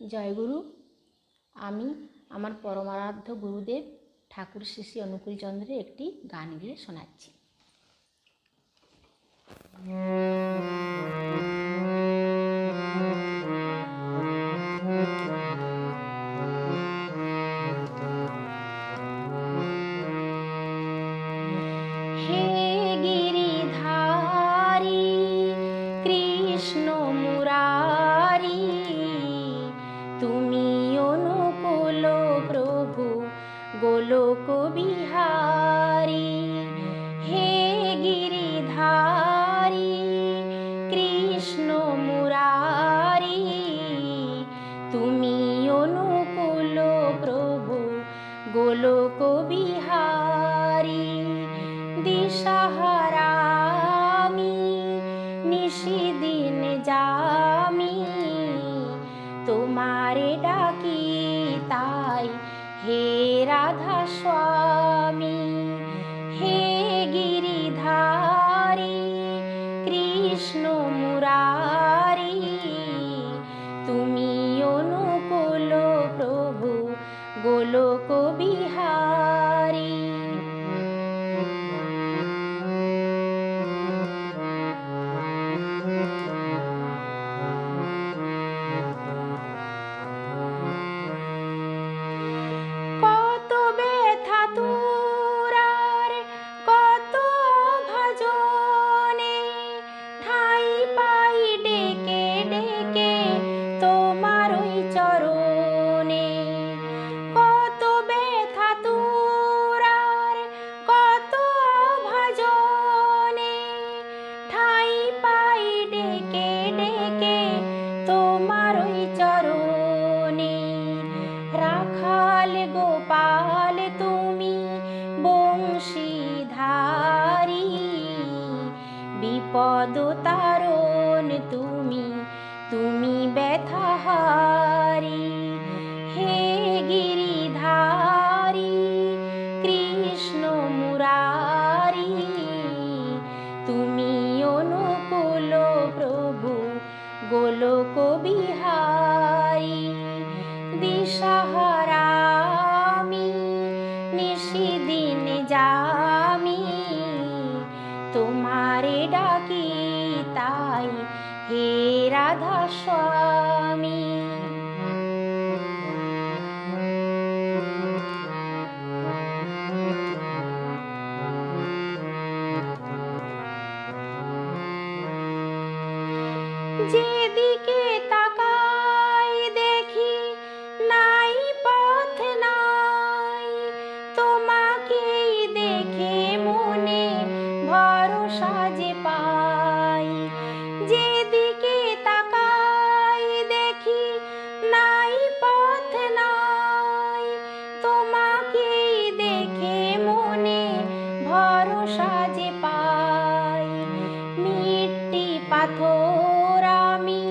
জয়গুরু আমি আমার পরমারাধ্য গুরুদেব ঠাকুর শ্রী অনুকূল চন্দ্রের একটি গান গেয়ে শোনাচ্ছি। হে গিরিধারী, কৃষ্ণ গোলক বিহারী হে গিরিধারী, কৃষ্ণ মুরারি, তুমি অনুকূল প্রভু গোলক বিহারী দিশাহারামি, নিশিদিন যামি, তোমারে ডাকি তাই, হে রাধা স্বামী হে গিরিধারী কৃষ্ণ মুরারি তুমি অনুকূল প্রভু গোলক বিহারী। বিপদ হে রাধা স্বামী। যেদিকে পাথর আমি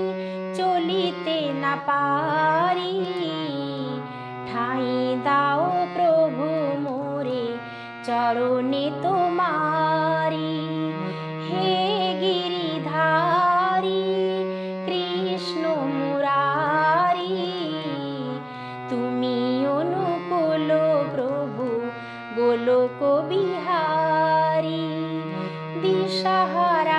চলিতে না পারি। ঠাই দাও প্রভু মোরে চরণে তোমারি। হে গিরিধারি, কৃষ্ণ মুরারি, তুমি অনুকূল প্রভু, গোলক বিহারী। দিশাহারামি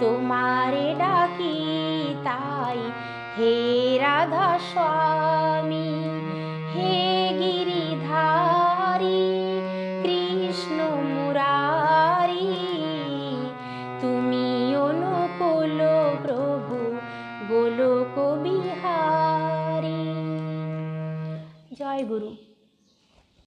তোমারে ডাকি তাই হে রাধা